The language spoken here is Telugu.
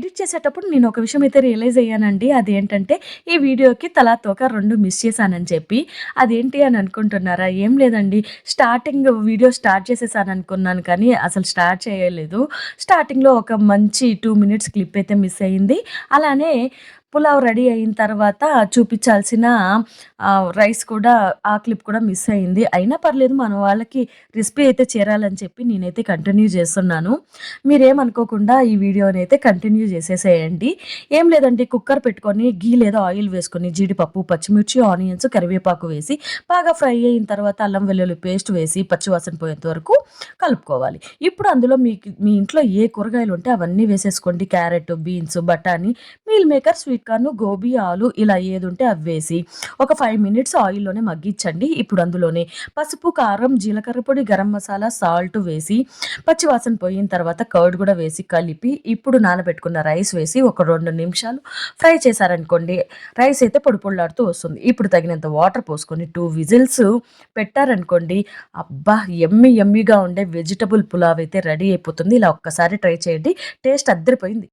ఎడిట్ చేసేటప్పుడు నేను ఒక విషయం అయితే రియలైజ్ అయ్యానండి. అదేంటంటే ఈ వీడియోకి తలా తోక రెండు మిస్ చేశానని చెప్పి. అదేంటి అని అనుకుంటున్నారా? ఏం లేదండి. స్టార్టింగ్ వీడియో స్టార్ట్ చేసేసాను అనుకున్నాను కానీ అసలు స్టార్ట్ చేయలేదు. స్టార్టింగ్లో ఒక మంచి టూ మినిట్స్ క్లిప్ అయితే మిస్ అయింది. అలానే పులావ్ రెడీ అయిన తర్వాత చూపించాల్సిన రైస్ కూడా ఆ క్లిప్ కూడా మిస్ అయింది. అయినా పర్లేదు మన వాళ్ళకి రెసిపీ అయితే చేరాలని చెప్పి నేనైతే కంటిన్యూ చేస్తున్నాను. మీరేమనుకోకుండా ఈ వీడియోని అయితే కంటిన్యూ చేసేసేయండి. ఏం లేదండి కుక్కర్ పెట్టుకొని గీ లేదా ఆయిల్ వేసుకొని జీడిపప్పు పచ్చిమిర్చి ఆనియన్స్ కరివేపాకు వేసి బాగా ఫ్రై అయిన తర్వాత అల్లం వెల్లుల్లి పేస్ట్ వేసి పచ్చివాసన పోయేంత వరకు కలుపుకోవాలి. ఇప్పుడు అందులో మీకు మీ ఇంట్లో ఏ కూరగాయలు ఉంటే అవన్నీ వేసేసుకోండి. క్యారెట్ బీన్స్ బఠానీ మీల్ మేకర్ స్వీట్ చిక్కను గోబీ ఆలు ఇలా ఏది ఉంటే అవి వేసి ఒక ఫైవ్ మినిట్స్ ఆయిల్లోనే మగ్గించండి. ఇప్పుడు అందులోనే పసుపు కారం జీలకర్ర పొడి గరం మసాలా సాల్ట్ వేసి పచ్చివాసన పోయిన తర్వాత కర్డ్ కూడా వేసి కలిపి ఇప్పుడు నానబెట్టుకున్న రైస్ వేసి ఒక రెండు నిమిషాలు ఫ్రై చేశారనుకోండి రైస్ అయితే పొడి పొడిలాడుతూ వస్తుంది. ఇప్పుడు తగినంత వాటర్ పోసుకొని టూ విజిల్స్ పెట్టారనుకోండి అబ్బా ఎమ్మి ఎమ్మిగా ఉండే వెజిటబుల్ పులావ్ అయితే రెడీ అయిపోతుంది. ఇలా ఒక్కసారి ట్రై చేయండి. టేస్ట్ అద్దరిపోయింది.